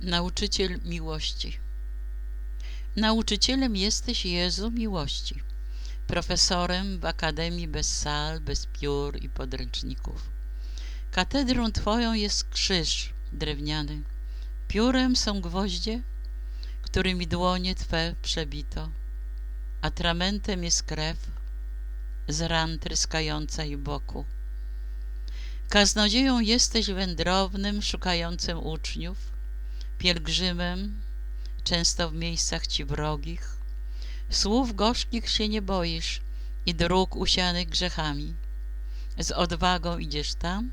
Nauczyciel miłości. Nauczycielem jesteś Jezu miłości, profesorem w akademii bez sal, bez piór i podręczników. Katedrą Twoją jest krzyż drewniany, piórem są gwoździe, którymi dłonie Twe przebito, atramentem jest krew z ran tryskająca i boku. Kaznodzieją jesteś wędrownym, szukającym uczniów, pielgrzymem, często w miejscach ci wrogich. Słów gorzkich się nie boisz i dróg usianych grzechami. Z odwagą idziesz tam,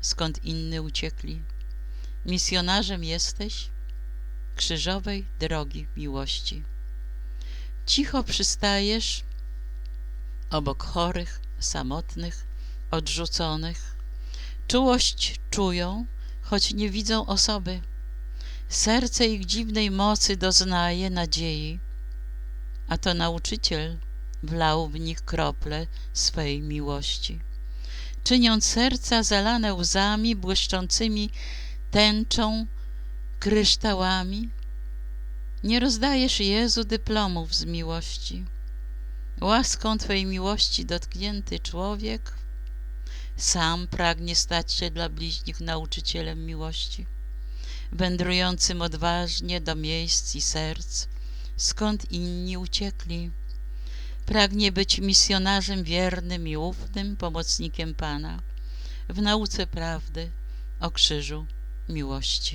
skąd inni uciekli. Misjonarzem jesteś krzyżowej drogi miłości. Cicho przystajesz obok chorych, samotnych, odrzuconych. Czułość czują, choć nie widzą osoby. Serce ich dziwnej mocy doznaje nadziei, a to nauczyciel wlał w nich krople swej miłości. Czyniąc serca zalane łzami błyszczącymi tęczą, kryształami, nie rozdajesz Jezu dyplomów z miłości. Łaską Twej miłości dotknięty człowiek sam pragnie stać się dla bliźnich nauczycielem miłości, wędrującym odważnie do miejsc i serc, skąd inni uciekli. Pragnie być misjonarzem wiernym i ufnym, pomocnikiem Pana w nauce prawdy o krzyżu miłości.